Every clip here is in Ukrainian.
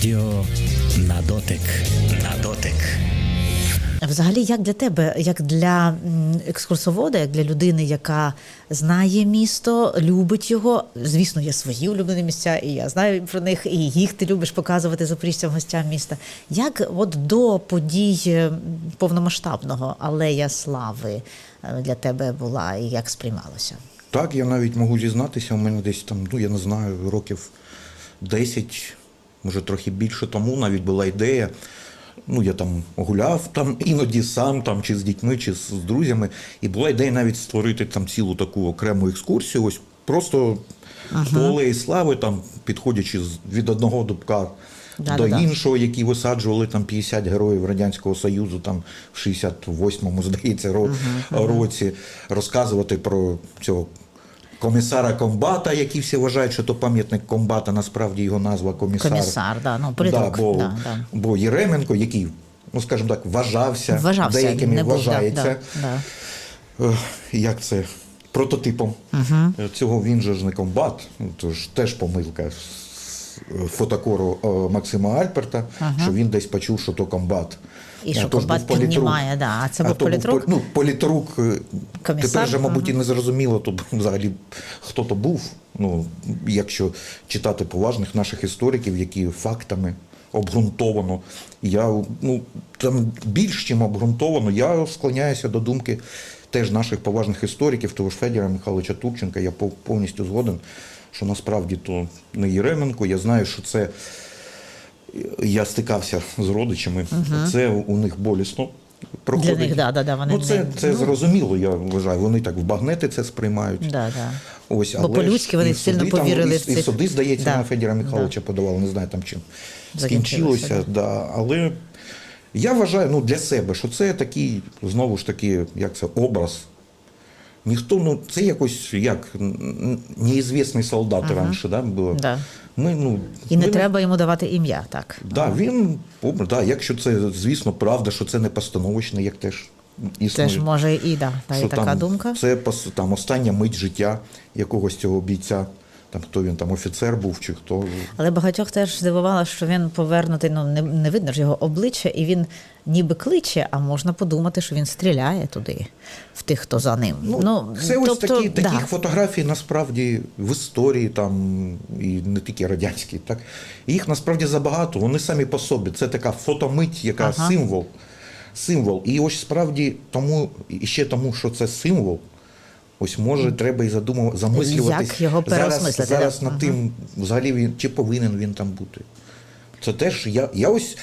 Радіо на дотик. На дотик. Взагалі, як для тебе, як для екскурсовода, як для людини, яка знає місто, любить його. Звісно, є свої улюблені місця, і я знаю про них, і їх ти любиш показувати запоріжцям гостям міста. Як от до подій повномасштабного алея слави е, для тебе була і як сприймалося? Так, я навіть можу зізнатися, у мене десь там, ну я не знаю, років 10, може трохи більше тому навіть була ідея. Ну, я там гуляв там іноді сам, там, чи з дітьми, чи з друзями. І була ідея навіть створити там цілу таку окрему екскурсію. Ось просто по алеї слави, там, підходячи з- від одного дубка до Да-да-да. іншого, які висаджували там 50 героїв Радянського Союзу, там в 68-му, здається, ро- році, розказувати про цього комісара комбата, який всі вважають, що то пам'ятник комбата, насправді його назва комісар. Комісар, да, ну, політрук, бо, да, да. бо Єременко, який, ну скажімо так, вважався, Вважався, деякими не був, да, вважається. да, да. Як це прототипом. Е, Цього він же ж не комбат, ну, то ж теж помилка фотокору е, Максима Альперта, що він десь почув, що то комбат. І що то політрук. піднімає, да. А це був то політрук? пол- Ну, політрук. е, Комісар? Тепер же, мабуть, і не зрозуміло тут взагалі, хто то був. Ну, якщо читати поважних наших істориків, які фактами обґрунтовано. Я ну там більш чим обґрунтовано, я склоняюся до думки теж наших поважних істориків, того ж Федіра Михайловича Турченка, я пов- повністю згоден, що насправді то не Єременко. Я знаю, що це я стикався з родичами, це у них болісно. Проходить. них, да, да, да, вони ну, це, не- це ну. зрозуміло, я вважаю. Вони так в багнети це сприймають. Да, да. Ось, Бо по-людськи вони сильно суди там, повірили і, в і суди, здається, Да. на Федіра Михайловича подавали, не знаю там чим скінчилося. Да. Але я вважаю ну, для себе, що це такий, знову ж таки, як це, образ. Ніхто, ну це якось як неізвісний солдат раніше, да, було. Да. Ми, ну, І не ми треба йому давати ім'я, так. Да, він, помер, да, якщо це, звісно, правда, що це не постановочне, як теж існує. Теж може і да, та, є така там, думка. Це там остання мить життя якогось цього бійця. Там хто він там офіцер був чи хто. Але багатьох теж здивувало, що він повернутий, ну не, не видно ж його обличчя, і він ніби кличе, а можна подумати, що він стріляє туди, в тих, хто за ним. Ну, це ось тобто, такі, да. таких фотографій насправді в історії там і не тільки радянські, так їх насправді забагато. Вони самі по собі. Це така фотомить, яка Ага. символ. Символ. І ось справді тому, і ще тому, що це символ. Ось може треба і задумав, замислюватись Як його зараз, переосмислити, зараз над тим, взагалі він чи повинен він там бути. Це теж я, я ось,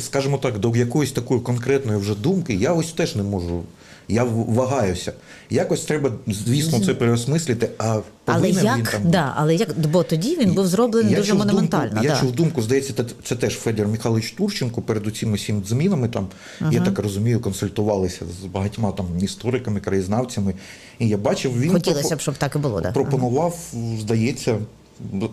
скажімо так, до якоїсь такої конкретної вже думки, я ось теж не можу. Я вагаюся. Якось треба, звісно, це переосмислити, а Але повинен він там да, але як, бо тоді він був зроблений Я дуже монументально. Думку, я да. чув думку, здається, це, це теж Федір Михайлович Турченко перед усіми всіми змінами там, я так розумію, консультувалися з багатьма там істориками, краєзнавцями. І я бачив, він Хотілося б, щоб так і було. Да. пропонував, здається,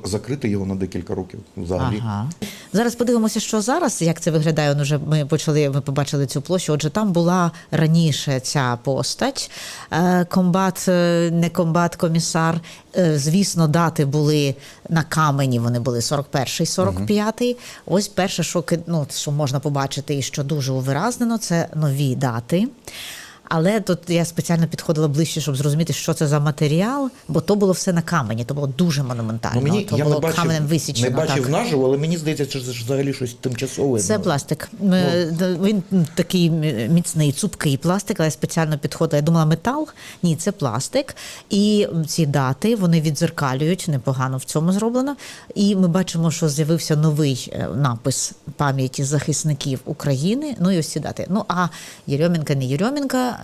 закрити його на декілька років взагалі. Ага. Зараз подивимося, що зараз, як це виглядає. Он уже ми почали, ми побачили цю площу. Отже, там була раніше ця постать. Е, Комбат, е, не комбат, комісар. Е, Звісно, дати були на камені. Вони були 41-й, 45-й. Ось перше, що ну, що можна побачити, і що дуже увиразнено, це нові дати. Але тут я спеціально підходила ближче, щоб зрозуміти, що це за матеріал, бо то було все на камені, то було дуже монументально. Ну, мені, то я було не бачив, каменем не бачив так. наживо, але мені здається, що це взагалі щось тимчасове. Це Ну, пластик. Е, д- Він такий міцний, цупкий пластик, але я спеціально підходила. Я думала, метал. Ні, це пластик. І ці дати вони відзеркалюють, непогано в цьому зроблено. І ми бачимо, що з'явився новий е, напис пам'яті захисників України. Ну і ось ці дати. Ну а Єрьомінка, не Єрьомінка,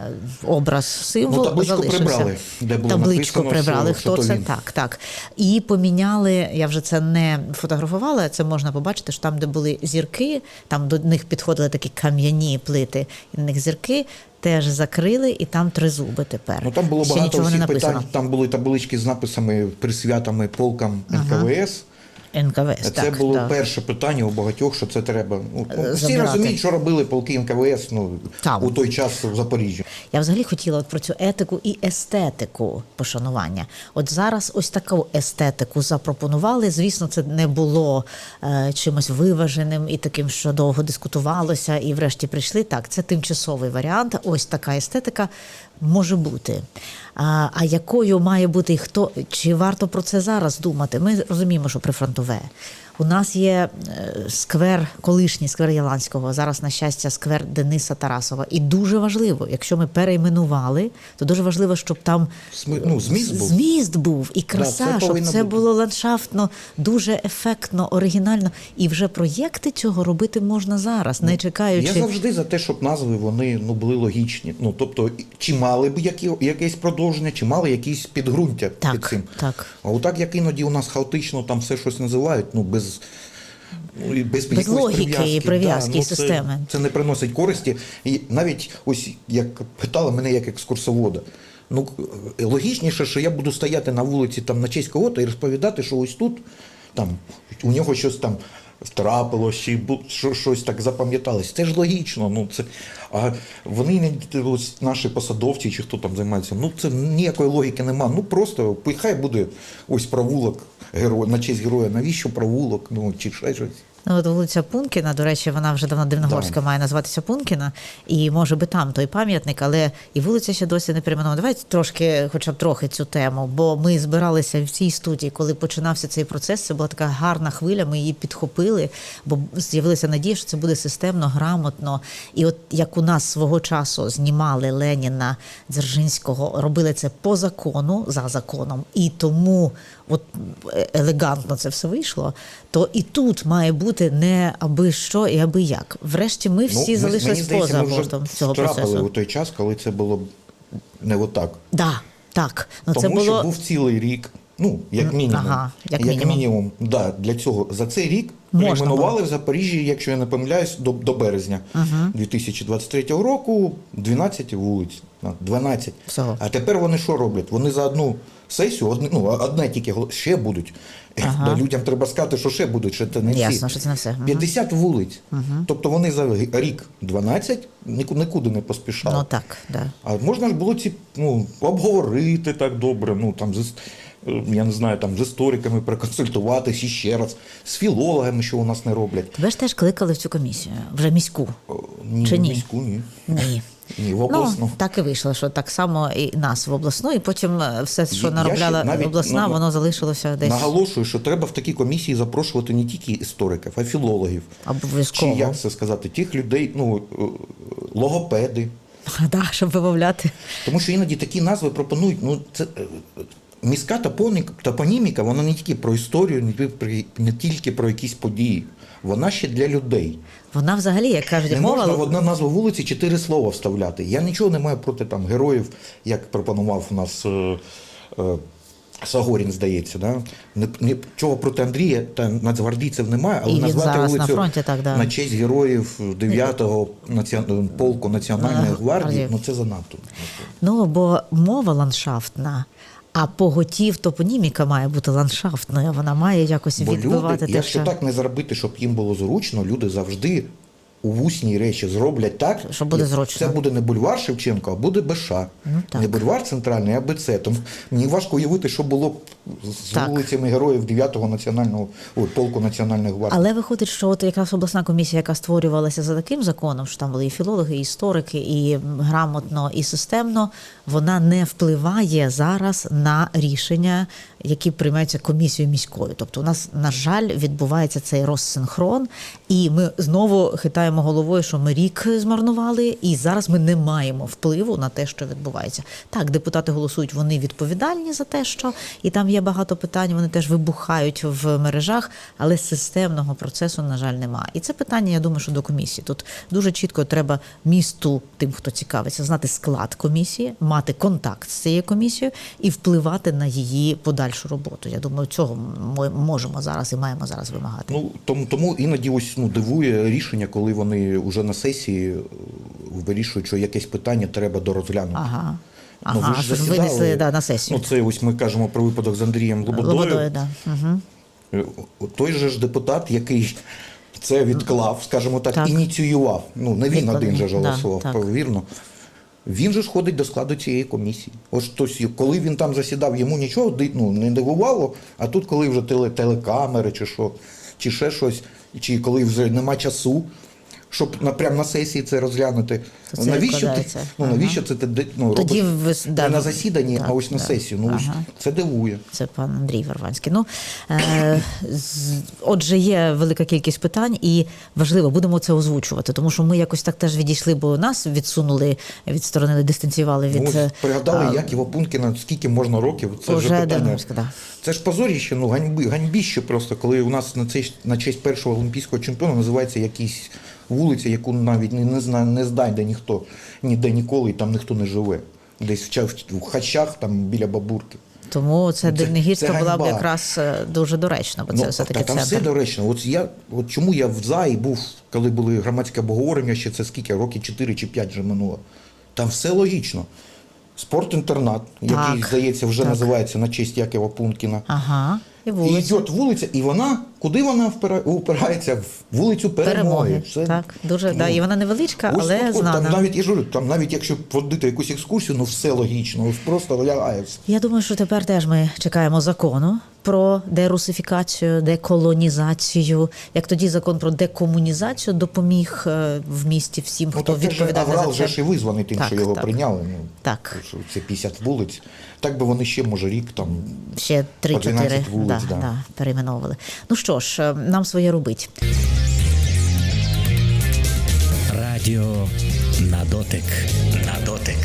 образ, символ Ну, табличку залишився. прибрали, де було табличку написано, прибрали. Хто що це? він. Так, так. І поміняли, я вже це не фотографувала, це можна побачити, що там, де були зірки, там до них підходили такі кам'яні плити, і на них зірки теж закрили, і там тризуби тепер. Ну там було Ще багато всіх питань. Там були таблички з написами присвятами полкам НКВС. НКВС. Це так, було да. перше питання у багатьох, що це треба. Ну, Е, всі розуміють, що робили полки НКВС ну, Там. у той час в Запоріжжі. Я взагалі хотіла от про цю етику і естетику пошанування. От зараз ось таку естетику запропонували. Звісно, це не було е, чимось виваженим і таким, що довго дискутувалося, і врешті прийшли. Так, це тимчасовий варіант. Ось така естетика може бути. А, а якою має бути і хто? Чи варто про це зараз думати? Ми розуміємо, що nové. У нас є е, сквер, колишній сквер Яланського, зараз, на щастя, сквер Дениса Тарасова. І дуже важливо, якщо ми перейменували, то дуже важливо, щоб там Сми- ну, зміст був. зміст був і краса, це щоб це бути. було ландшафтно, дуже ефектно, оригінально. І вже проєкти цього робити можна зараз, не чекаючи. Я завжди за те, щоб назви вони ну були логічні. Ну тобто, чи мали б які, якесь продовження, чи мали якісь підґрунтя Так, під цим. так. А отак, як іноді у нас хаотично там все щось називають, ну без. Ну, без, Без якоїсь логіки і прив'язки, да, це, системи. Це не приносить користі. І навіть ось як питали мене як екскурсовода. Ну е, логічніше, що я буду стояти на вулиці там на честь кого-то і розповідати, що ось тут там у нього щось там бу- що, щось так запам'яталось. Це ж логічно. Ну це а вони не ось наші посадовці чи хто там займається. Ну це ніякої логіки нема. Ну просто хай буде ось провулок героя на честь героя. Навіщо провулок? Ну чи ще щось. Ну, от вулиця Пункіна, до речі, вона вже давно Дивногорська Да. має називатися Пункіна, і може би там той пам'ятник, але і вулиця ще досі не перейменована. Давайте трошки, хоча б трохи цю тему, бо ми збиралися в цій студії, коли починався цей процес. Це була така гарна хвиля. Ми її підхопили, бо з'явилася надія, що це буде системно, грамотно. І от як у нас свого часу знімали Леніна Дзержинського, робили це по закону за законом, і тому от е, елегантно це все вийшло. То і тут має бути не аби що і аби як. Врешті ми всі Ну, залишились поза бортом цього процесу. у той час, коли це було не отак. Да, так. Ну Тому це було що був цілий рік. Ну, як мінімум. ага, як як мінімум. мінімум. да, для цього. За цей рік перейменували в Запоріжжі, якщо я не помиляюсь, до, до березня 2023 року 12 вулиць. 12. Всього. А тепер вони що роблять? Вони за одну сесію, одне, ну, одна тільки ще будуть. Ага. Людям треба сказати, що ще будуть, що це не всі. Ясно, що це не все. Ага. 50 вулиць. Тобто вони за рік 12 нікуди не поспішали. ну так, да. А можна ж було ці ну, обговорити так добре, ну там я не знаю, там з істориками проконсультуватися ще раз, з філологами, що у нас не роблять. Тебе ж теж кликали в цю комісію, вже міську. Ні, Чи ні? міську, ні. Ні. Ні, в обласну. Ну, так і вийшло, що так само і нас в обласну, і потім е, все, що наробляла навіть, обласна, ну, воно залишилося десь Наголошую, що треба в такі комісії запрошувати не тільки істориків, а й філологів. Чи як це сказати, тих людей, ну е, логопеди. Да, щоб вимовляти. Тому що іноді такі назви пропонують. Ну це е, міська топоніміка, вона не тільки про історію, не тільки про- якісь події. Вона ще для людей. Вона взагалі, як кажуть, Не мова можна в одну назву вулиці чотири слова вставляти. Я нічого не маю проти там героїв, як пропонував у нас. Е, е, Сагорін, здається, да? Не- Нічого проти Андрія та нацгвардійців немає, але І він назвати зараз на вулицю фронті, так, да. на честь героїв 9-го націон- полку Національної гвардії. ну це занадто. Ну, бо мова ландшафтна, а поготів топоніміка має бути ландшафтною. Вона має якось Бо відбивати люди, те, якщо що так не зробити, щоб їм було зручно, люди завжди вусній речі зроблять так, Що буде зручно. Це буде не бульвар Шевченко, а буде БШ. Ну, так. Не бульвар центральний, а БЦ. Тому мені важко уявити, що було б з Так. вулицями героїв 9-го національного ой, полку національної гвардії. Але виходить, що от якраз обласна комісія, яка створювалася за таким законом, що там були і філологи, і історики, і грамотно, і системно, вона не впливає зараз на рішення, які приймаються комісією міською. Тобто, у нас, на жаль, відбувається цей розсинхрон, і ми знову хитаємо головою, що ми рік змарнували, і зараз ми не маємо впливу на те, що відбувається. Так, депутати голосують, вони відповідальні за те, що і там є багато питань, вони теж вибухають в мережах, але системного процесу, на жаль, немає. І це питання, я думаю, що до комісії. Тут дуже чітко треба місту, тим, хто цікавиться, знати склад комісії, мати контакт з цією комісією і впливати на її подальшу роботу. Я думаю, цього ми можемо зараз і маємо зараз вимагати. Ну тому, тому іноді ось ну дивує рішення, коли вони вже на сесії е, вирішують, що якесь питання треба дорозглянути. Ага. Ну, Ага, ж ж засідали. винесли да, на сесію. Ну, це ось ми кажемо про випадок з Андрієм Лободою. Лободою, да. Угу. Той же ж депутат, який це відклав, скажімо так, Так. ініціював. Ну, не він один же ж Да, голосував, повірно. Він же ж ходить до складу цієї комісії. Ось тось, коли він там засідав, йому нічого ну, не дивувало, а тут, коли вже теле, телекамери чи що, чи ще щось, чи коли вже нема часу, щоб на, прямо на сесії це розглянути. Це навіщо ти, ну, Ага. це ти ну, Тоді робиш ви да, не на ну, засіданні, так, а ось на сесію? Ну, ось Ага. це дивує. Це пан Андрій Верванський. Ну, е, з- отже, є велика кількість питань, і важливо, будемо це озвучувати, тому що ми якось так теж відійшли, бо нас відсунули, відсторонили, дистанціювали від Ну, ось е, пригадали а, Яківа Пункіна, скільки можна років. Це вже питання. Да. Це ж позоріще, ну ганьби, ганьбіще просто, коли у нас на цей на честь першого олімпійського чемпіона називається якась вулиця, яку навіть не, не знає, не знайде ніхто ніде ніколи, і там ніхто не живе. Десь в, хачах, там біля бабурки. Тому це, Це- Дивногірська була б якраз е, дуже доречно, бо це Ну, все-таки та, там центр. все доречно. От я, от чому я в ЗАІ був, коли були громадське обговорення, ще це скільки, років 4 чи 5 вже минуло. Там все логічно. Спортінтернат, який, Так, здається, вже так. називається на честь Якова Пункіна. Ага, і І вулиця. йде вулиця, і вона куди вона впира- упирається? В вулицю перемоги. Перемоги. Це, Так, дуже, да, і вона невеличка, ось але тут от знана. Там навіть я ж там навіть якщо водити якусь екскурсію, ну все логічно, ось просто лягає все. Я думаю, що тепер теж ми чекаємо закону про дерусифікацію, деколонізацію. Як тоді закон про декомунізацію допоміг е, в місті всім, Ну, хто так це ж відповідає Аврал вже це. ж і визваний тим, Так, що його так. прийняли. Ну, Так. що Це 50 вулиць. Так би вони ще, може, рік там. Ще 3-4 вулиць, да, да. Да, перейменовували. Ну що ж, е, нам своє робить. Радіо на дотик. На дотик.